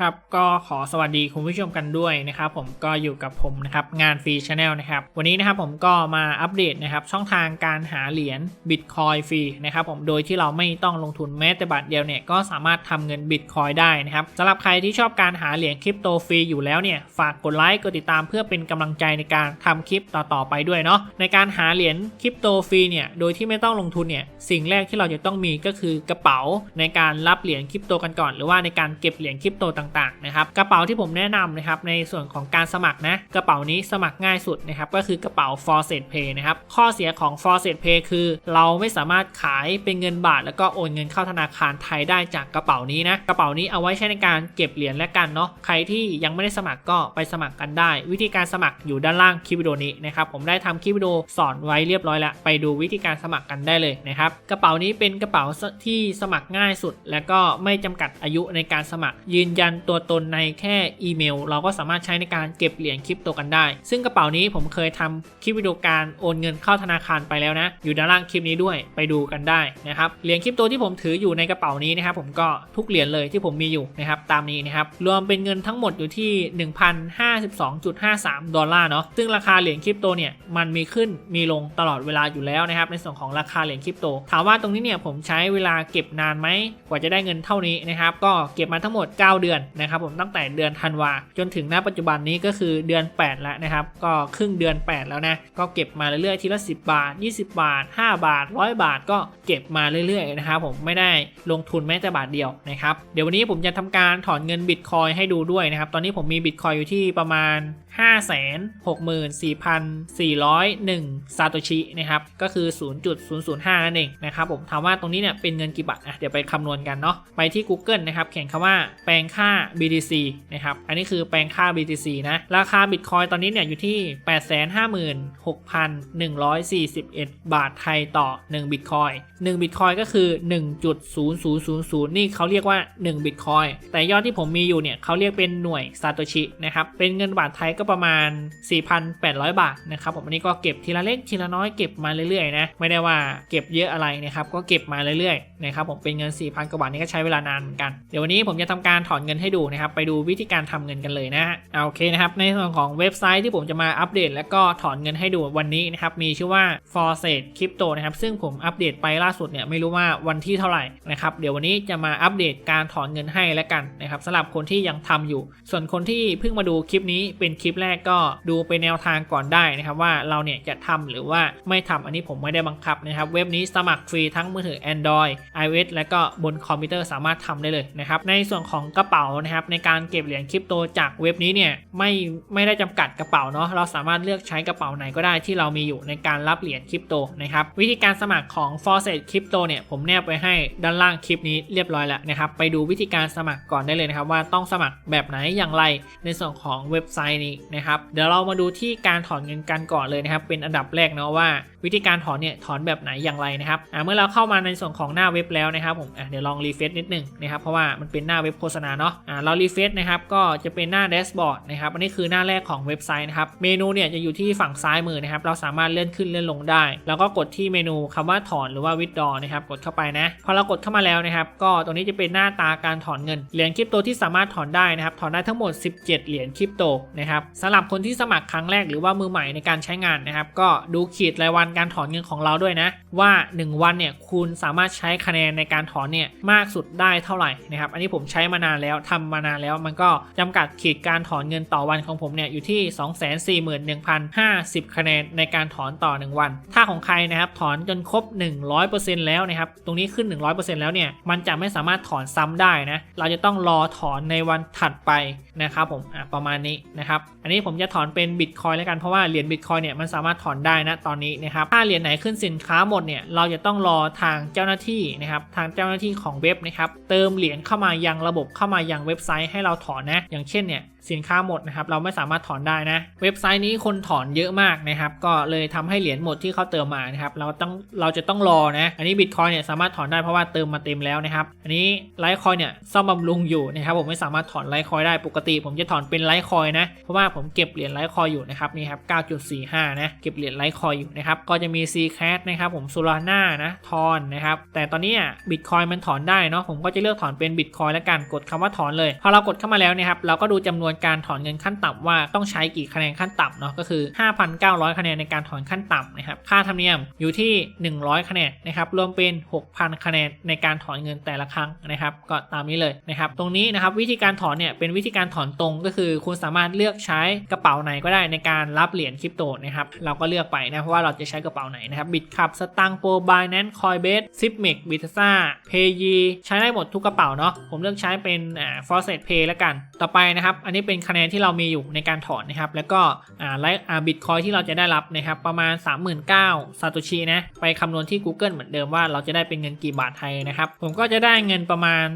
ครับก็ขอสวัสดีคุณผู้ชมกันด้วยนะครับผมก็อยู่กับผมนะครับงานฟรีชาแนลนะครับวันนี้นะครับผมก็มาอัปเดตนะครับช่องทางการหาเหรียญบิตคอยฟรีนะครับผมโดยที่เราไม่ต้องลงทุนแม้แต่บาทเดียวเนี่ยก็สามารถทำเงินบิตคอยได้นะครับสำหรับใครที่ชอบการหาเหรียญคริปโตฟรีอยู่แล้วเนี่ยฝากกดไลค์กดติดตามเพื่อเป็นกำลังใจในการทำคลิปต่อๆไปด้วยเนาะในการหาเหรียญคริปโตฟรีเนี่ยโดยที่ไม่ต้องลงทุนเนี่ยสิ่งแรกที่เราจะต้องมีก็คือกระเป๋าในการรับเหรียญคริปโตกันก่อน หรือว่าในการเก็บเหรียญคริปโตต่างๆนะครับกระเป๋าที่ผมแนะนำนะครับในส่วนของการสมัครนะกระเป๋านี้สมัครง่ายสุดนะครับก็คือกระเป๋า f o r s e t Pay นะครับข้อเสียของ f o r s e t Pay คือ เราไม่สามารถขายเป็นเงินบาท แล้วก็โอนเงินเข้าธนาคารไทยได้จากกระเป๋านี้นะกระเป๋านี้เอาไว้ใช้ในการเก็บเหรียญและกันเนาะใครที่ยังไม่ได้สมัครก็ไปสมัครกันได้ วิธีการสมัครอยู่ด้านล่างคลิปวิดีโอนี้นะครับผมได้ทำคลิปวิดีโอสอนไว้เรียบร้อยแล้วไปดูวิธีการสมัครกันได้เลยนะครับกระเป๋านี้เป็นกระเป๋าที่สมัครง่ายสุด และก็ไม่จำกัดอายุในการสมัครยืนยันตัวตนในแค่อีเมล เราก็สามารถใช้ในการเก็บเหรียญคริปโตกันได้ ซึ่งกระเป๋านี้ผมเคยทำคลิปวิดีโอการโอนเงินเข้าธนาคารไปแล้วนะ อยู่ด้านล่างคลิปนี้ด้วยไปดูกันได้นะครับเหรียญคริปโตที่ผมถืออยู่ในกระเป๋านี้นะครับผมก็ทุกเหรียญเลยที่ผมมีอยู่นะครับตามนี้นะครับรวมเป็นเงินทั้งหมดอยู่ที่ 1,052.53 ดอลลาร์เนาะซึ่งราคาเหรียญคริปโตเนี่ยมันมีขึ้นมีลงตลอดเวลาอยู่แล้วนะครับในส่วนของราคาเหรียญคริปโต ถามว่าตรงนี้เนี่ยผมใช้เวลาเก็บนานไหมกว่าจะได้เงินเท่านี้นะครับก็เก็บมาทั้งหมด 9 เดือนนะครับผมตั้งแต่เดือนธันวาจนถึงณปัจจุบันนี้ก็คือเดือน 8 แล้วนะครับ ก็ครึ่งเดือน 8 แล้วนะ ก็เก็บมาเรื่อยๆ ทีละ 10 บาท 20 บาท 5 บาท 100 บาทก็เก็บมาเรื่อยๆนะครับผมไม่ได้ลงทุนแม้แต่บาทเดียวนะครับเดี๋ยววันนี้ผมจะทำการถอนเงินบิตคอยให้ดูด้วยนะครับตอนนี้ผมมีบิตคอยอยู่ที่ประมาณ 564,401ซาโตชินะครับก็คือ 0.005 นั่นเองนะครับผมถามว่าตรงนี้เนี่ยเป็นเงินกี่บาทอะเดี๋ยวไปคำนวณกันเนาะไปที่ Google นะครับเขียนคำว่าแปลงค่า BTC นะครับ อันนี้คือแปลงค่า BTC นะ ราคาบิตคอยตอนนี้เนี่ยอยู่ที่ 856,141 บาทไทยต่อ1บิตคอย1บิตคอยก็คือ 1.0000 นี่เขาเรียกว่า1บิตคอยแต่ยอดที่ผมมีอยู่เนี่ยเขาเรียกเป็นหน่วยซาโตชินะครับ เป็นเงินบาทไทยก็ประมาณ 4,800 บาทนะครับผมอันนี้ก็เก็บทีละเล็กทีละน้อยเก็บมาเรื่อยๆนะ ไม่ได้ว่าเก็บเยอะอะไรนะครับ ก็เก็บมาเรื่อยๆนะครับผมเป็นเงิน 4,000กว่าบาทนี่ก็ใช้เวลานานเหมือนกัน เดี๋ยววันนี้ผมจะทำการถอนเงินให้ดูนะครับ ไปดูวิธีการทำเงินกันเลยนะฮะโอเคนะครับ ในส่วนของเว็บไซต์ที่ผมจะมาอัปเดต แล้วก็ถอนเงินให้ดูวันนี้นะครับ มีชื่อว่า f o r s e t Crypto นะครับ ซึ่งผมอัปเดตไปล่าสุดเนี่ยไม่รู้ว่าวันที่เท่าไหร่นะครับ เดี๋ยววันนี้จะมาอัปเดตการถอนเงินให้แล้วกันนะครับสำหรับคนที่ยังทำอยู่ ส่วนคนที่เพิ่งมาดูคลิปนี้เป็นคลิปแรกก็ดูไปแนวทางก่อนได้นะครับว่าเราเนี่ยจะทำหรือว่าไม่ทำอันนี้ผมไม่ได้บังคับนะครับเว็บนี้สมัครฟรีทั้งมือถือ Android iOS และก็บนคอมพิวเตอร์สามารถทำได้เลยนะครับในส่วนของกระเป๋านะครับในการเก็บเหรียญคริปโตจากเว็บนี้เนี่ยไม่ไม่ได้จำกัดกระเป๋าเนาะเราสามารถเลือกใช้กระเป๋าไหนก็ได้ที่เรามีอยู่ในการรับเหรียญคริปโตนะครับวิธีการสมัครของ f o r s e t Crypto เนี่ยผมแนบไว้ให้ด้านล่างคลิปนี้เรียบร้อยแล้วนะครับไปดูวิธีการสมัครก่อนได้เลยนะครับว่าต้องสมัครแบบไหนอย่างไรในส่วนของเว็บไซต์นี้นะครับเดี๋ยวเรามาดูที่การถอนเงินกันก่อนเลยนะครับเป็นอันดับแรกเนาะว่าวิธีการถอนเนี่ยถอนแบบไหนอย่างไรนะครับเมื่อเราเข้ามาในส่วนของหน้าเว็บแล้วนะครับผมเดี๋ยวลองรีเฟซนิดนึงนะครับเพราะว่ามันเป็นหน้าเว็บโฆษณาเนาะเรารีเฟซนะครับก็จะเป็นหน้าแดชบอร์ดนะครับอันนี้คือหน้าแรกของเว็บไซต์นะครับเมนูเนี่ยจะอยู่ที่ฝั่งซ้ายมือนะครับเราสามารถเลื่อนขึ้นเลื่อนลงได้ แล้วก็กดที่เมนูคำว่าถอนหรือว่าวิดดอนะครับกดเข้าไปนะพอเรากดเข้ามาแล้วนะครับก็ตรงนี้จะเป็นหน้าตาการถอนเงินเหรียญคริปโตที่สามารถถอนได้นะครับถอนได้ทั้งหมด 17 เหรียญคริปโตนะครับสำหรับคนที่สมัครครั้งแรกหรือว่ามือใหม่ในการใช้งานนะครับก็ดูขีดรายวันการถอนเงินของเราด้วยนะว่า 1 วันเนี่ยคุณสามารถใช้คะแนนในการถอนเนี่ยมากสุดได้เท่าไหร่นะครับอันนี้ผมใช้มานานแล้วทำมานานแล้ว มันก็จำกัดขีดการถอนเงินต่อวันของผมเนี่ยอยู่ที่ 241,050 คะแนนในการถอนต่อ 1 วัน ถ้าของใครนะครับถอนจนครบ 100%แล้วนะครับตรงนี้ขึ้น 100%แล้วเนี่ยมันจะไม่สามารถถอนซ้ำได้นะเราจะต้องรอถอนในวันถัดไปนะครับผมประมาณนี้นะครับอันนี้ผมจะถอนเป็นบิตคอยแล้วกันเพราะว่าเหรียญบิตคอยเนี่ยมันสามารถถอนได้นะตอนนี้นะครับถ้าเหรียญไหนขึ้นสินค้าหมดเนี่ยเราจะต้องรอทางเจ้าหน้าที่นะครับทางเจ้าหน้าที่ของเว็บนะครับเติมเหรียญเข้ามายังระบบเข้ามายังางเว็บไซต์ให้เราถอนนะ อย่างเช่นเนี่ยสินค้าหมดนะครับเราไม่สามารถถอนได้นะ เว็บไซต์นี้คนถอนเยอะมากนะครับก็เลยทำให้เหรียญหมดที่เขาเติมมานะครับเราต้องเราจะต้องรอนะ อันนี้บิตคอยเนี่ยสามารถถอนได้เพราะว่าเติมมาเต็มแล้วนะครับอันนี้ไลท์คอยเนี่ยซ่อมบำรุงอยู่นะครับผมไม่สามารถถอนไลท์คอยได้ปกติ ผมจะถอนเป็นไลท์คอยนะเพราะว่าผมเก็บเหรียญไลท์คอยอยู่นะครับนี่ครับ 9.45 นะเก็บเหรียญไลท์คอยอยู่นะครับก็จะมี C c a t นะครับผม Solana นะทอนนะครับแต่ตอนนี้บิตคอยมันถอนได้เนาะผมก็จะเลือกถอนเป็นบิตคอยแล้วกันกดคำว่าถอนเลย พอเรากดเข้ามาแล้วเนะครับ เราก็ดูจำนวนการถอนเงินขั้นต่ำว่าต้องใช้กี่คะแนนขั้นต่ำเนาะก็คือ 5,900 คะแนนในการถอนขั้นต่ำนะครับ ค่าธรรมเนียมอยู่ที่ 100 คะแนนนะครับรวมเป็น 6,000 คะแนนในการถอนเงินแต่ละครั้งนะครับ ก็ตามนี้เลยนะครับ ตรงนี้นะครับวิธีการถอนเนี่ยเป็นวิธีการถอนตรงก็คือ คุณสามารถเลือกใช้กระเป๋าไหนก็ได้ในการรับเหรียญคริปโตนะครับเราก็เลือกไปนะเพราะว่าเราจะใช้กระเป๋าไหนนะครับบิตคับสตังโปบายแนนคอยเบสซิปเมกบิทซ่าเพยีใช้ได้หมดทุกกระเป๋าเนาะผมเลือกใช้เป็นอ่าฟอร์เซตเพย์แล้วกัน ต่อไปนะครับ อันนี้เป็นคะแนนที่เรามีอยู่ในการถอนนะครับ แล้วก็อ่าไลท์อ่าบิตคอยที่เราจะได้รับนะครับ ประมาณ 39,000ซาโตชินะ ไปคำนวณที่ Google เหมือนเดิมว่าเราจะได้เป็นเงินกี่บาทไทยนะครับ ผมก็จะได้เงินประมาณ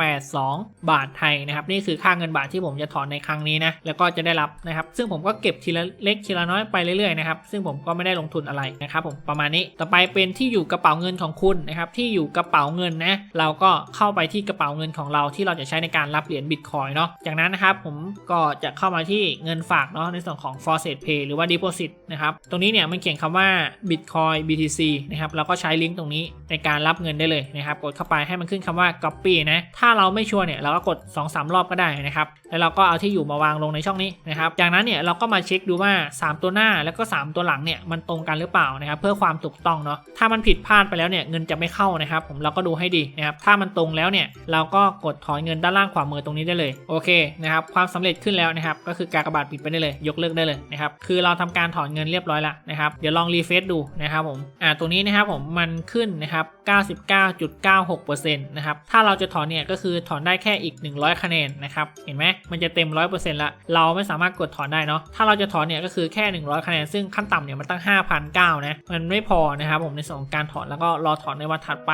339.82 บาทไทยนะครับ นี่คือค่าเงินบาทที่ผมจะถอนในครั้งนี้นะ แล้วก็จะได้รับนะครับ ซึ่งผมก็เก็บทีละเล็กทีละน้อยไปเรื่อยๆนะครับ ซึ่งผมก็ไม่ได้ลงทุนอะไรนะครับผมประมาณนี้ ต่อไปเป็นที่อยู่กระเป๋าเงินของคุณนะครับ ที่อยู่กระเป๋าเงินนะ เราก็เข้าไปที่ระเป๋าเงินของเราที่เราจะใช้ในการรับเหรียญบิตคอยเนาะจากนั้นนะครับผมก็จะเข้ามาที่เงินฝากเนาะในส่วนของ f o r c e t Pay หรือว่า Deposit นะครับตรงนี้เนี่ยมันเขียนคำว่า Bitcoin BTC นะครับเราก็ใช้ลิงก์ตรงนี้ในการรับเงินได้เลยนะครับกดเข้าไปให้มันขึ้นคำว่า Copy นะถ้าเราไม่ชัวร์เนี่ยเราก็กด 2-3 รอบก็ได้นะครับแล้วเราก็เอาที่อยู่มาวางลงในช่องนี้นะครับจากนั้นเนี่ยเราก็มาเช็คดูว่า 3 ตัวหน้าแล้วก็ 3 ตัวหลังเนี่ยมันตรงกันหรือเปล่านะครับเพื่อความถูกต้องเนาะถ้ามันผิดพลาดไปแล้วเนี่ยเงินจะไม่เข้านะครับผมเราก็ดูให้ดีนะครับถ้ามันตรงแล้วเนี่ยเราก็กดถอนเงินด้านล่างขวามือตรงนี้ได้เลยโอเคนะครับความสำเร็จขึ้นแล้วนะครับก็คือการกระบาดปิดไปได้เลย ยกเลิกได้เลยนะครับคือเราทำการถอนเงินเรียบร้อยแล้วนะครับเดี๋ยวลองรีเฟซดูนะครับผมอ่าตัวนี้นะครับผมมันขึ้นนะครับ99.96%นะครับถ้าเราจะถอนเนี่ยก็คือถอนได้แค่อีก 100 คะแนนนะครับเห็นไหมมันจะเต็ม 100%ละเราไม่สามารถกดถอนได้เนาะถ้าเราจะถอนเนี่ยก็คือแค่ 100 คะแนนซึ่งขั้นต่ำเนี่ยมันตั้ง 5,009นะมันไม่พอนะครับผมในส่วนของการถอนแล้วก็รอถอนในวันถัดไป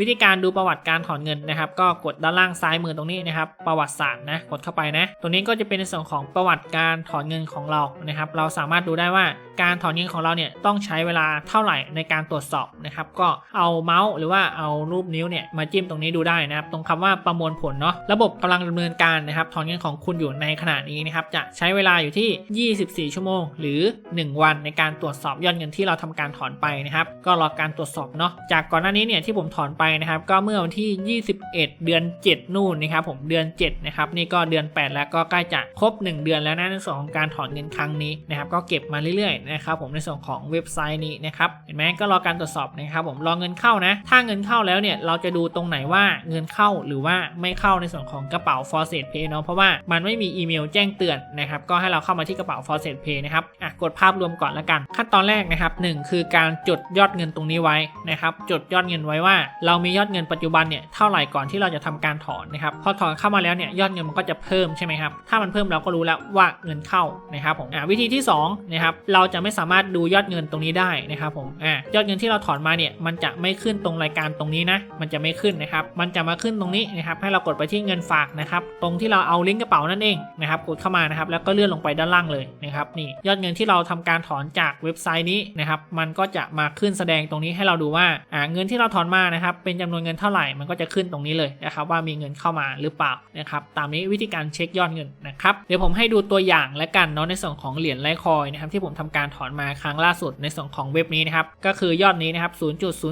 วิธีการดูประวัติการถอนเงินนะครับก็กดด้านล่างซ้ายมือตรงนี้นะครับ ประวัติศาสตร์นะ กดเข้าไปนะ ตรงนี้ก็จะเป็นในส่วนของประวัติการถอนเงินของเรานะครับ เราสามารถดูได้ว่าการถอนเงินของเราเนี่ยต้องใช้เวลาเท่าไหร่ในการตรวจสอบนะครับ ก็เอาเมาส์หรือว่าเอารูปนิ้วเนี่ยมาจิ้มตรงนี้ดูได้นะครับ ตรงคำว่าประมวลผลเนาะ ระบบกำลังดำเนินการนะครับ ถอนเงินของคุณอยู่ในขณะนี้นะครับ จะใช้เวลาอยู่ที่ 24 ชั่วโมง หรือ 1 วันในการตรวจสอบยอดเงินที่เราทำการถอนไปนะครับ ก็รอการตรวจสอบเนาะ จากก่อนหน้านี้เนี่ยที่ผมถอนไปนะครับ ก็เมื่อวันที่ 21เดือน 7 นู่นนะครับผมเดือน 7 นะครับ นี่ก็เดือน 8 แล้วก็ใกล้จะครบ 1 เดือนแล้วนะในส่วนของการถอนเงินครั้งนี้นะครับก็เก็บมาเรื่อยๆนะครับผมในส่วนของเว็บไซต์นี้นะครับเห็นไหมก็รอการตรวจสอบนะครับผมรอเงินเข้านะ ถ้าเงินเข้าแล้วเนี่ยเราจะดูตรงไหนว่าเงินเข้าหรือว่าไม่เข้าในส่วนของกระเป๋า f o r c e t Pay เนาะเพราะว่ามันไม่มีอีเมลแจ้งเตือนนะครับก็ให้เราเข้ามาที่กระเป๋า f o r c e t Pay นะครับอะกดภาพรวมก่อนละกัน ขั้นตอนแรกนะครับหนึ่งคือการจดยอดเงินตรงนี้ไว้นะครับจดยอดเงินไว้ว่า เรามียอดเงินปัจจุบันเนี่ยเท่าไหร่ก่อนที่เราจะทำการถอนนะครับพอถอนเข้ามาแล้วเนี่ยยอดเงินมันก็จะเพิ่มใช่ไหมครับถ้ามันเพิ่มเราก็รู้แล้วว่าเงินเข้านะครับผมวิธีที่สองนะครับเราจะไม่สามารถดูยอดเงินตรงนี้ได้นะครับผมอยอดเงินที่เราถอนมาเนี่ยมันจะไม่ขึ้นตรงรายการตรงนี้นะมันจะไม่ขึ้นนะครับมันจะมาขึ้นตรงนี้นะครับให้เรากดไปที่เงินฝากนะครับตรงที่เราเอาลิงก์กระเป๋านั่นเองนะครับกดเข้ามานะครับแล้วก็เลื่อนลงไปด้านล่างเลยนะครับนี่ยอดเงินที่เราทำการถอนจากเว็บไซต์นี้นะครับมันก็จะมาขึ้นแสดงตรงนี้ให้เราดูว่าเงินที่เราถอนมานะครับเป็นจำนวนเงินเท่าไหร่มันก็จะขึ้นตรงนี้เลยนะครับว่ามีเงินเข้ามาหรือเปล่านะครับตามนี้วิธีการเช็คยอดเงินนะครับเดี๋ยวผมให้ดูตัวอย่างและกันเนาะในส่วนของเหรียญไลคอยนะครับที่ผมทำการถอนมาครั้งล่าสุดในส่วนของเว็บนี้นะครับก็คือยอดนี้นะครับ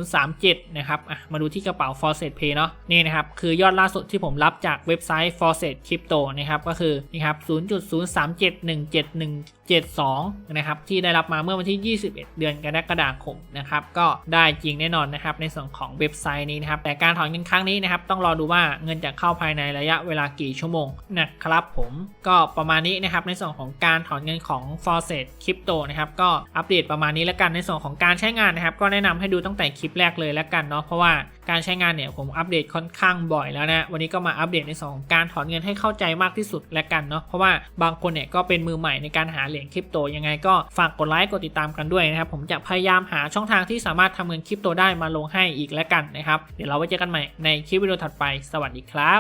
0.037 นะครับมาดูที่กระเป๋า f o r c e t Pay เนาะนี่นะครับคือยอดล่าสุดที่ผมรับจากเว็บไซต์ f o r c e t Crypto นะครับก็คือนี่ครับ 0.03717172 นะครับที่ได้รับมาเมื่อวันที่ 21 เดือนกรกฎาคมนะครับก็ได้จริงแน่นอนนะครับในส่วนของเว็บไซต์นี้นะครับแต่การถอนเงินครั้งนี้นะครับต้องรอดูว่าเงินจะเข้าภายในระยะเวลากี่ชั่วโมงนะครับผมก็ประมาณนี้นะครับในส่วนของการถอนเงินของ f o r c e t Crypto นะครับก็อัปเดตประมาณนี้แล้วกันในส่วนของการใช้งานนะครับก็แนะนำให้ดูตั้งแต่คลิปแรกเลยแล้วกันเนาะเพราะว่า การใช้งานเนี่ยผมอัปเดตค่อนข้างบ่อยแล้วนะ วันนี้ก็มาอัปเดตในสองการถอนเงินให้เข้าใจมากที่สุดแล้วกันเนาะ เพราะว่าบางคนเนี่ยก็เป็นมือใหม่ในการหาเหรียญคริปโตยังไงก็ฝากกดไลค์กดติดตามกันด้วยนะครับ ผมจะพยายามหาช่องทางที่สามารถทำเงินคริปโตได้มาลงให้อีกแล้วกันนะครับ เดี๋ยวเราไว้เจอกันใหม่ในคลิปวิดีโอถัดไป สวัสดีครับ